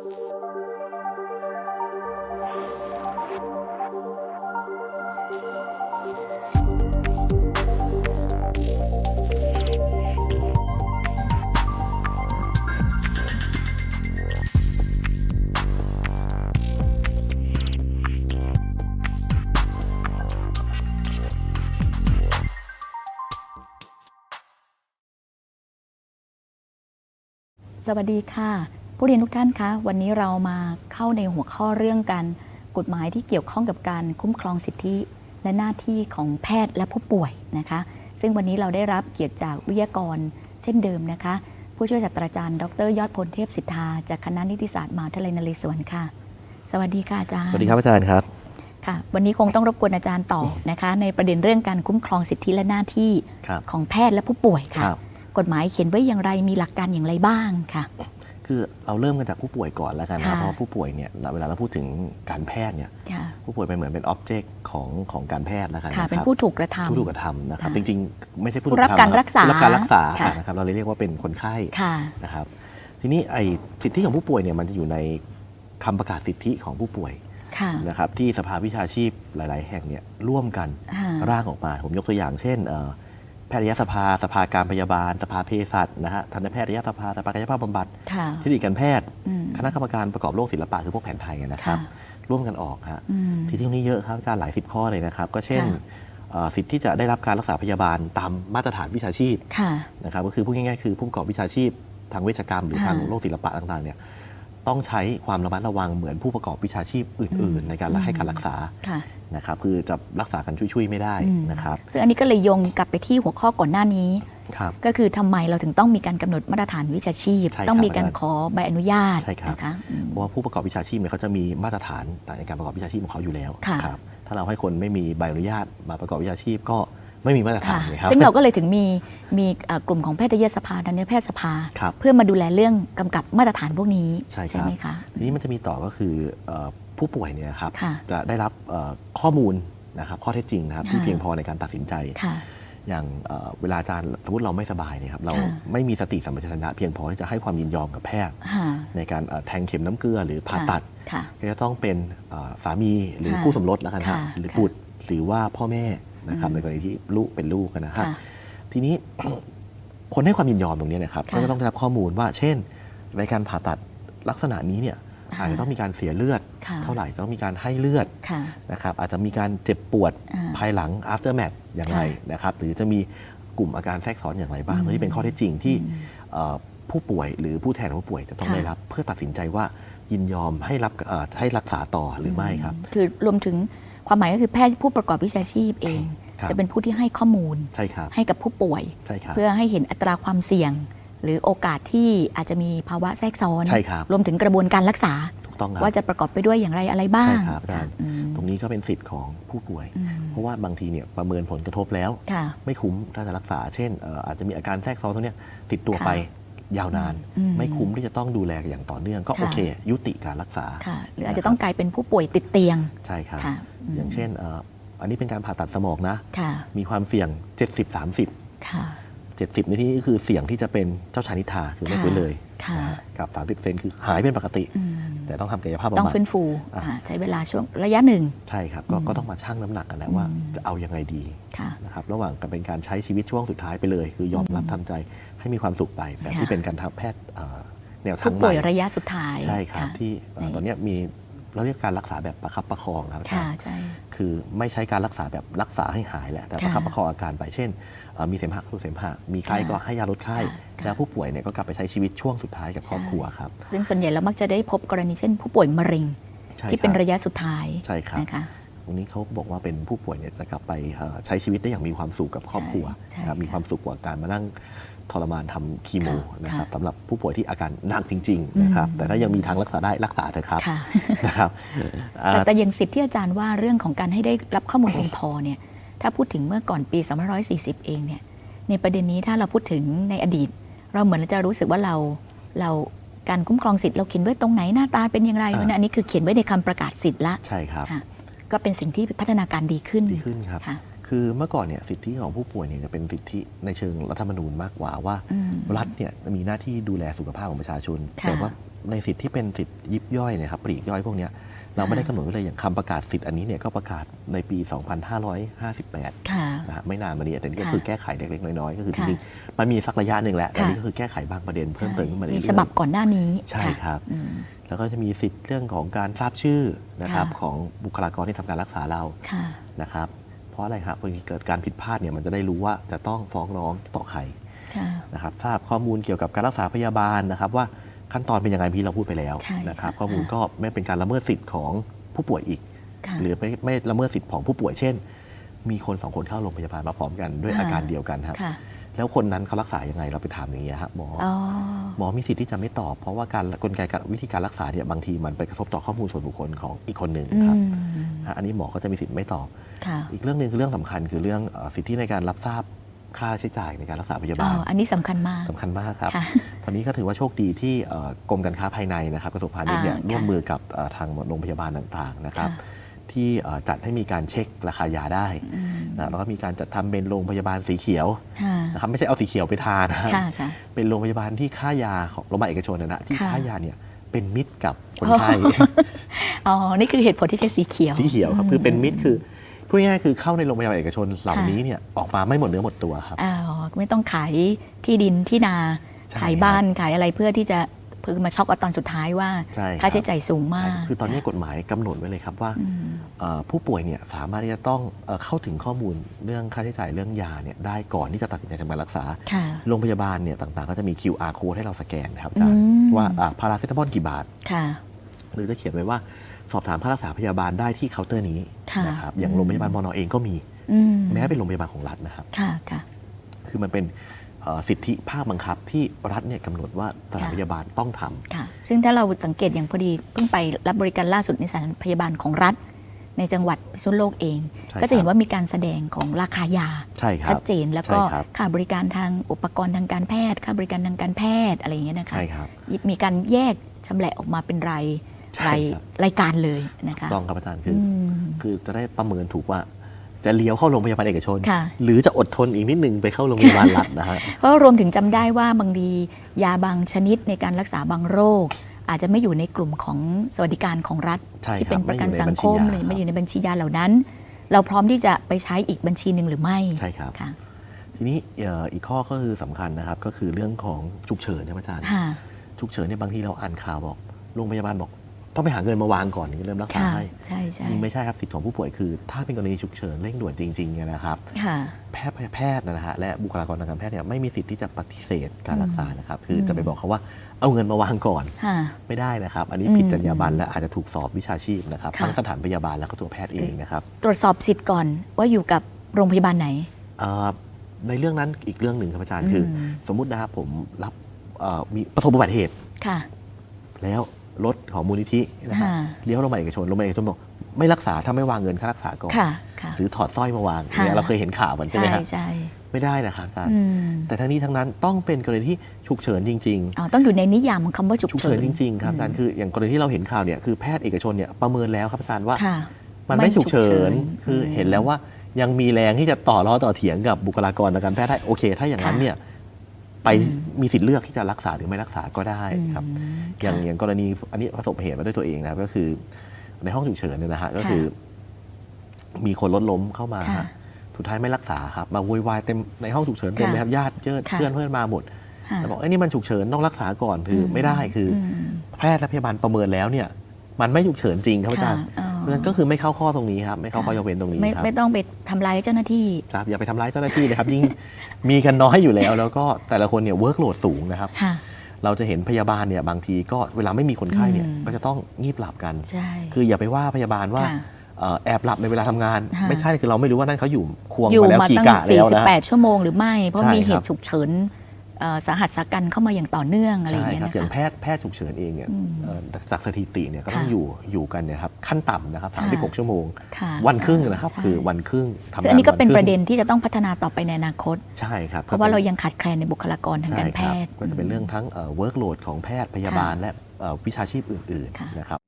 สวัสดีค่ะ ผู้เรียนทุกท่านคะวันนี้เรามาเข้าในหัวข้อเรื่องการกฎหมายที่เกี่ยวข้องกับการคุ้มครองสิทธิ และหน้าที่ของแพทย์และผู้ป่วยนะคะ ซึ่งวันนี้เราได้รับเกียรติจากวิทยากร เช่นเดิมนะคะ ผู้ช่วยศาสตราจารย์ ดรยอดพลเทพสิทธาจากคณะนิติศาสตร์มหาวิทยาลัยนเรศวรค่ะ สวัสดีค่ะอาจารย์สวัสดีครับอาจารย์ครับค่ะ วันนี้คงต้องรบกวนอาจารย์ต่อนะคะ ในประเด็นเรื่องการคุ้มครองสิทธิและหน้าที่ครับของแพทย์และผู้ป่วยคค่ะรับกฎหมายเขียนไว้อย่างไรมีหลักการอย่างไรบ้างค่ะ คือเราเริ่มกันจากผู้ป่วยก่อนแล้วกันนะค่ะเพราะผู้ป่วยเนี่ยเวลาเราพูดถึงการแพทย์เนี่ยค่ะผู้ป่วยเป็นเหมือนเป็นอ็อบเจกต์ของของการแพทย์แล้วกันค่ะนะเป็นครับผู้ถูกกระทำ ผู้ถูกกระทำนะครับ ค่ะจริงๆ ไม่ใช่ผู้ผู้ถูกรับกระทำการนะครักษาผู้รับการรักษาค่ะ นะครับเราเลยเรียกว่าเป็นคนไข้ค่ะ นะครับ ทีนี้ไอ้สิทธิของผู้ป่วยเนี่ยมันจะอยู่ในคำประกาศสิทธิของผู้ป่วยค่ะนะครับที่สภาวิชาชีพหลาย ๆ แห่งเนี่ยร่วมกันค่ะร่างออกมา ผมยกตัวอย่างเช่นเอ่อ แพทยสภา สภาการพยาบาล สภาเภสัชนะฮะทันตแพทยสภา สภากายภาพบำบัดค่ะเทคนิคการแพทย์อืมคณะกรรมการประกอบโรคศิลปะคือพวกแผนไทยนะครับค่ะร่วมกันออกฮะอืมสิทธิตรงนี้เยอะครับอาจารย์หลายสิบข้อเลยนะครับ ก็เช่นค่ะเอ่อสิทธิที่จะได้รับการรักษาพยาบาลตามมาตรฐานวิชาชีพค่ะนะครับก็คือพูดง่ายๆคือผู้ประกอบวิชาชีพทางเวชกรรมหรือค่ะทางโรคศิลปะต่างๆเนี่ย ต้องใช้ความระมัดระวังเหมือนผู้ประกอบวิชาชีพอื่น ๆ ในการให้การรักษาค่ะนะครับคือจะรักษากันช่วยๆไม่ได้อืมนะครับซึ่งอันนี้ก็เลยโยงกลับไปที่หัวข้อก่อนหน้านี้ครับก็คือทำไมเราถึงต้องมีการกำหนดมาตรฐานวิชาชีพใช่ครับต้องมีการอาจารย์ขอใบอนุญาตใช่ครับนะคะอืมเพราะว่าผู้ประกอบวิชาชีพเนี่ยเขาจะมีมาตรฐานในการประกอบวิชาชีพของเขาอยู่แล้วค่ะครับถ้าเราให้คนไม่มีใบอนุญาตมาประกอบวิชาชีพก็ ไม่มีมาตรฐาค่ะนเลยครับ ซึ่งเราก็เลยถึงมีมีเอ่อกลุ่มของแพทยสภาทันตแพทยสภาครับเพื่อมาดูแลเรื่องกำกับมาตรฐานพวกนี้ใช่ครับไหมคะทีนี้มันจะมีต่อก็คือเอ่อผู้ป่วยเนี่ยนะครับค่ะจะได้รับเอ่อข้อมูลนะครับข้อเท็จจริงนะครับที่ค่ะเพียงพอในการตัดสินใจค่ะอย่างเอ่อเวลาอาจารย์สมมติเราไม่สบายเนี่ยครับเราค่ะไม่มีสติสัมปชัญญะเพียงพอที่จะให้ความยินยอมกับแพทย์ค่ะในการเอ่อแทงเข็มน้ำเกลือหรือผ่าตัดค่ะก็จะต้องเป็นเอ่อสามีหรือค่ะคู่สมรสแล้วกันครับค่ะหรือค่ะบุตรหรือว่าพ่อแม่ นะครับอืมในกรณีที่ลูกเป็นลูกนะครับค่ะทีนี้คนให้ความยินยอมตรงนี้นะครับค่ะก็จะต้องได้รับข้อมูลว่า เช่น ในการผ่าตัดลักษณะนี้เนี่ยค่ะอาจจะต้องมีการเสียเลือดค่ะเท่าไหร่จะต้องมีการให้เลือดค่ะนะครับอาจจะมีการเจ็บปวดอ่าภายหลัง after match อย่างไรค่ะนะครับหรือจะมีกลุ่มอาการแทรกซ้อนอย่างไรบ้างอืมนี่เป็นข้อเท็จจริงที่อืมเอ่อผู้ป่วยหรือผู้แทนของผู้ป่วยจะต้องค่ะได้รับ เพื่อตัดสินใจว่ายินยอมให้รับเอ่อให้รักษาต่อหรือไม่ครับ คือรวมถึง ความหมายก็คือแพทย์ผู้ประกอบวิชาชีพเองครับจะเป็นผู้ที่ให้ข้อมูลใช่ครับให้กับผู้ป่วยใช่ครับเพื่อให้เห็นอัตราความเสี่ยง หรือโอกาสที่อาจจะมีภาวะแทรกซ้อนใช่ครับรวมถึงกระบวนการรักษาถูกต้องครับว่าจะประกอบไปด้วยอย่างไรอะไรบ้างใช่ครับอาจารย์อืมตรงนี้ก็เป็นสิทธิ์ของผู้ป่วยอืมเพราะว่าบางทีเนี่ยประเมินผลกระทบแล้วค่ะไม่คุ้มถ้าจะรักษา เช่นเอ่ออาจจะมีอาการแทรกซ้อนตรงเนี้ยติดตัวค่ะไป ยาวนานอืมไม่คุ้มที่จะต้องดูแลอย่างต่อเนื่องก็ค่ะโอเค ยุติการรักษาค่ะหรืออาจจะต้องกลายเป็นผู้ป่วยติดเตียงใช่ครับค่ะมอย่างเช่นเอ่ออันนี้เป็นการผ่าตัดสมองนะค่ะมีความเสี่ยง 70-30ค่ะ70 ในที่นี้ก็คือเสี่ยงที่จะเป็นเจ้าชายนิทราคือไม่ค่ะฟื้นเลยค่ะนะฮะกับ 30เซนคือหายเป็นปกติอืม แต่ต้องทำกายภาพต้องบำบัดฟื้นฟูอะอ่าใช้เวลาช่วงระยะหนึ่ง ใช่ครับก็อืม ก็ต้องมาชั่งน้ำหนักกันแล้วว่าอืมจะเอายังไงดีค่ะ นะครับระหว่างกับเป็นการใช้ชีวิตช่วงสุดท้ายไปเลย คือยอมรับอืมทำใจให้มีความสุขไปแบบค่ะที่เป็นการทำแพทย์เอ่อแนวทาผู้งใหป่ม่วยระยะสุดท้ายใช่ครับะที่เอ่อในตอนเนี้ยมีเราเรียกการรักษาแบบประคับประคองนะครับอาจาค่ะรย์ ใช่ คือไม่ใช้การรักษาแบบรักษาให้หายแหละแต่ประคับค่ะประคองอาการไปเช่นเอ่อมีเสมหะคือเสมหะมีไข้ค่ะก็ให้ยาลดไข้ค่ะแล้วผู้ป่วยเนี่ยก็กลับไปใช้ชีวิตช่วงสุดท้ายกับครอบครัวครับ ซึ่งส่วนใหญ่เรามักจะได้พบกรณีเช่น ผู้ป่วยมะเร็งใช่ที่เป็นคบระยะสุดท้ายใช่ครับนะคะตรงนี้เขาบอกว่าเป็นผู้ป่วยเนี่ยจะกลับไปเอ่อใช้ชีวิตได้อย่างมีความสุขกับครอบครัวใช่นะครับใช่มีความสุขกว่าการมานั่ง ทรมานทำคีโมค่ะนะครับค่ะสำหรับผู้ป่วยที่อาการหนักจริงๆนะครับอืมแต่ถ้ายังมีทางรักษาได้รักษาเถอะครับค่ะนะครับอ่าแต่แต่อย่างสิทธิ์ที่อาจารย์ว่าเรื่องของการให้ได้รับข้อมูลเพียงพอเนี่ยถ้าพูดถึงเมื่อก่อนปี 2540 เองเนี่ยในประเด็นนี้ถ้าเราพูดถึงในอดีต เราเหมือนจะรู้สึกว่าเราเราการคุ้มครองสิทธิ์เราเขียนไว้ตรงไหนหน้าตาเป็นอย่างไรอ่าเพราะฉะนั้นอันนี้คือเขียนไว้ในคำประกาศสิทธิ์ละใช่ครับค่ะก็เป็นสิ่งที่พัฒนาการดีขึ้นดีขึ้นครับ ค่ะคคือเมื่อก่อนเนี่ยสิทธิของผู้ป่วยเนี่ยจะเป็นสิทธิในเชิงรัฐธรรมนูญมากกว่าว่าอืมรัฐเนี่ยมีหน้าที่ดูแลสุขภาพของประชาชนค่ะแต่ว่าในสิทธิที่เป็นสิทธิยิบย่อยเนยครับปลีกย่อยพวกเนี้ยเราไม่ได้กำหนดไว้เลยอย่างคำประกาศสิทธิอันนี้เนี่ยก็ประกาศในปี 2558ค่ะนะฮะไม่นานมานี้แต่นี่ก็ค่ะคือแก้ไขเล็กๆน้อยๆก็คือจค่ะริงๆมันมีสักระยะหนึ่งแล้วแต่ค่ะนี่ก็คือแก้ไขบางประเด็นเพิ่มเติมขึ้นมาเรื่อยมีๆฉบับก่อนหน้านี้ใช่ครับอืมแล้วก็จะมีสิทธิ์เรื่องของการทราบชื่อนะครับค่ะของบุคลากรที่ทำการรักษาเราค่ะนะครับเพ ราะอะไรครับพอเกิดการผิดพลาดเนี่ยมันจะได้รู้ว่าจะต้องฟ้องร้องต่อใครค่ะนะครับทราบข้อมูลเกี่ยวกับการรักษาพยาบาลนะครับ ว่าขั้นตอนเป็นยังไงพี่เราพูดไปแล้วใช่นะครับค่ะข้อมูลก็ไม่เป็นการละเมิดสิทธิ์ของผู้ป่วยอีกค่ะหรือไม่ไม่ละเมิดสิทธิ์ของผู้ป่วยเช่น มีคนสองคนเข้าโรงพยาบาลมาพร้อมกันด้วยค่ะอาการเดียวกันครับค่ะ แล้วคนนั้นเขารักษายังไงเราไปถามอย่างนี้ยครับหมอออ๋อหมอมีสิทธิ์ที่จะไม่ตอบ เพราะว่าการกลไกการวิธีการรักษาเนี่ยบางทีมันไปกระทบต่อข้อมูลส่วนบุคคลของอีกคนหนึ่งอืครับมฮะอันนี้หมอก็จะมีสิทธิ์ไม่ตอบค่ะอีกเรื่องหนึ่งคือเรื่องสำคัญคือเรื่องเอ่อสิทธิในการรับทราบค่าใช้จ่ายในการรักษาพยาอ๋บาอลอันนี้สำคัญมากสำคัญมากครับค่ะตอนนี้ก็ถือว่าโชคดีที่เอ่อกรมการค้าภายในนะครับกระทรวงพาณิชย์เนี่ยอ่าร่วมค่ะมือกับเอ่อทางโรงพยาบาลต่างๆนะครับค่ะที่เอ่อจัดให้มีการเช็คราคายาได้อืม นะแล้วก็มีการจัดทำเป็นโรงพยาบาลสีเขียวค่ะนะครับไม่ใช่เอาสีเขียวไปทานนะค่ะค่ะเป็นโรงพยาบาลที่ค่ายาของโรงพยาบาลเอกชนนะนะที่ค่ะค่ายาเนี่ยเป็นมิตรกับคนไข้อ๋อ นี่คือเหตุผลที่ใช้สีเขียวที่เขียวครับ คือเป็นมิตรคือพูดง่ายๆคือเข้าในโรงพยาบาลเอกชนเหล่าค่ะนี้เนี่ยออกมาไม่หมดเนื้อหมดตัวครับอ๋อไม่ต้องขายที่ดินที่นาใช่ขายบ้านขายอะไรเพื่อที่จะ เพื่อมาช็อกเอาตอนสุดท้ายว่าใช่ครับค่าใช้จ่ายสูงมาใช่กคือตอนนี้กฎหมายกำหนดไว้เลยครับว่าอืมเอ่อผู้ป่วยเนี่ยสามารถที่จะต้องเอ่อเข้าถึงข้อมูลเรื่องค่าใช้จ่ายเรื่องยาเนี่ยได้ก่อนที่จะตัดสินใจทำการรักษาค่ะโรงพยาบาลเนี่ยต่างๆ ก็จะมี QR code ให้เราสแกนนะครับอาจารย์อืมว่าอะพาราเซตามอลกี่บาทค่ะหรือจะเขียนไว้ว่าสอบถามค่ารักษาพยาบาลได้ที่เคาน์เตอร์นี้ค่ะนะครับอย่างอืมโรงพยาบาลมอนอเองก็มีอืมแม้เป็นโรงพยาบาลของรัฐนะครับค่ะค่ะคือมันเป็นเอ่อ สิทธิภาคบังคับที่รัฐเนี่ยกำหนดว่าสถานค่ะพยาบาลต้องทำค่ะ ซึ่งถ้าเราสังเกตอย่างพอดีเพิ่งไปรับบริการล่าสุดในสถานพยาบาลของรัฐ ในจังหวัดพิษณุโลกเองใช่ก็จะเห็ครันบว่ามีการแสดงของราคายาใช่ครัชับดเจนแล้วก็ใช่ครับค่าบริการทางอุปกรณ์ทางการแพทย์ ค่าบริการทางการแพทย์อะไรอย่างเงี้ยนะคะใช่ครับมีการแยกชำแหละออกมาเป็นรายใช่รายครับรายการเลยนะคะต้องครับอาจารย์คืออือมคือจะได้ประเมินถูกว่า จะเลี้ยวเข้าโรงพยาบาลเอกชนค่ะหรือจะอดทนอีกนิดนึงไปเข้าโรงพยาบาลรัฐนะฮะเพราะรวมถึงจำได้ว่าบางทียาบางชนิดในการรักษาบางโรค อาจจะไม่อยู่ในกลุ่มของสวัสดิการของรัฐใช่ที่ครัเป็บนประกันสังคมไม่หอยู่ในบัญชียารือไม่อยู่ในบัญชียาเหล่านั้น เราพร้อมที่จะไปใช้อีกบัญชีหนึ่งหรือไม่ใช่ครับค่ะทีนี้เอ่ออีกข้อก็คือสำคัญนะครับก็คือเรื่องของฉุกเฉินนะอาจารย์ค่ะฉุกเฉินเนี่ยบางทีเราอ่านข่าวบอกโรงพยาบาลบอก ต้องไปหาเงินมาวางก่อนถึงจะเริ่มรักษาค่ะให้ใช่ใช่จริงไม่ใช่ครับสิทธิของผู้ป่วยคือ ถ้าเป็นกรณีฉุกเฉินเร่งด่วนจริงๆเนี่ยนะครับ ค่ะ แพทย์แพทย์นะฮะและบุคลากรทางการแพทย์เนี่ยไม่มีสิทธิ์ที่จะปฏิเสธการรักษานะครับ คืออืมจะไปบอกเขาว่าเอาเงินมาวางก่อนค่ะ ไม่ได้นะครับ อันนี้อืมผิดจรรยาบรรณและอาจจะถูกสอบวิชาชีพนะครับค่ะ ทั้งสถานพยาบาลและก็ตัวแพทย์เองนะครับตรวจสอบสิทธิ์ก่อนว่าอยู่กับโรงพยาบาลไหนเอ่อในเรื่องนั้นอีกเรื่องหนึ่งครับอาจารย์คืออมสมมุตินะครับผมรับเอ่อมีประสบอุบัติเหตุ ค่ะ แล้ว รถของมูลนิธินะครับค่ะเลี้ยวโรงพยาบาลเอกชนโรงพยาบาลเอกชนบอกไม่รักษาถ้าไม่วางเงินค่ารักษาก่อนค่ะค่ะหรือถอดสร้อยมาวางค่ะเนี่ยเราเคยเห็นข่าวมันใช่ไหมใช่ครับใช่ไม่ได้นะครับอาจารย์อืมแต่ทั้งนี้ทั้งนั้นต้องเป็นกรณีที่ฉุกเฉินจริงอ๋อต้องอยู่ในนิยามของคำว่าฉุกๆฉุกเฉิเฉินนจริงๆครับอาจารย์คืออย่างกรณีที่เราเห็นข่าวเนี่ยคือแพทย์เอกชนเนี่ยประเมินแล้วครับอาจารย์ว่าค่ะมันไม่ฉุกเฉินไม่ฉุกเฉินคืออมเห็นแล้วว่ายังมีแรงที่จะต่อล้อต่อเถียงกับบุคลากรทางการแพทย์ได้โอเค ถ้าอย่างนั้นค่ะเนี่ย ไปอืมมีสิทธิ์เลือกที่จะรักษาหรือไม่รักษาก็ได้ครับอืมอย่างค่ะอย่างกรณีอันนี้ประสบเหตุมาด้วยตัวเองนะครับก็คือ ในห้องฉุกเฉินเนี่ยนะฮะก็คือ มีคนรถล้มเข้ามาค่ะฮะสุดท้ายไม่รักษาครับมาโวยวายเต็มในห้องฉุกเฉินเต็มค่ะเลยครับญาติเพื่อนค่ะเพื่อนเพื่อนมาหมดค่ะแล้วบอกเอ้ยนี่มันฉุกเฉินต้องรักษาก่อนคืออไม่ได้คืออมแพทย์และพยาบาลประเมินแล้วเนี่ย มันไม่ฉุกเฉินจริงครับอาจารย์ค่ะอ๋อเพราะฉะนั้นก็คือไม่เข้าข้อตรงนี้ครับไม่เข้าข้อยกเว้นตรงนี้ไม่ครับไม่ต้องไปทำร้ายเจ้าหน้าที่ ครับอย่าไปทำร้ายเจ้าหน้าที่นะครับ ยิ่งมีกันน้อยอยู่แล้ว แล้วก็แต่ละคนเนี่ยเวิร์กโหลดสูงนะครับ ค่ะ เราจะเห็นพยาบาลเนี่ยบางทีก็เวลาไม่มีคนไข้เนี่ยอืม ก็จะต้องงีบหลับกัน ใช่ คืออย่าไปว่าพยาบาลว่าค่ะเอ่อแอบหลับในเวลาทำงาน ค่ะ ไม่ใช่คือเราไม่รู้ว่านั่นเขาอยู่ควงอยู่มาแล้วมากี่ตั้ง กะแล้วนะ 48 ชั่วโมงหรือไม่ เพราะใช่มีเหครัตุบ ฉุกเฉินเอ่อ สาหัสสากันเข้ามาอย่างต่อเนื่องอะไรอใช่ย่างเงี้ยครับนะอย่างคะแพทย์แพทย์ฉุกเฉินเองเนี่ยอืมเอ่อจากสถิติเนี่ยก็ต้องค่ะอยู่อยู่กันเนี่ยครับขั้นต่ำนะครับค่ะ36 ชั่วโมงค่ะวันครึ่งนะครับใช่คือวันครึ่งทำซึ่งงาอันนี้ก็เป็นวัคปงระเด็นที่จะต้องพัฒนาต่อไปในอนาคตใช่ครับเพราะว่าเรายังขาดแคลนในบุคลากรทางการแพทย์ใช่คบก็จะเป็นเรื่องทั้งเวิร์กโหลดของแพทย์พยาบาลและเอ่อวิชาชีพอื่นค่ะๆนะครับ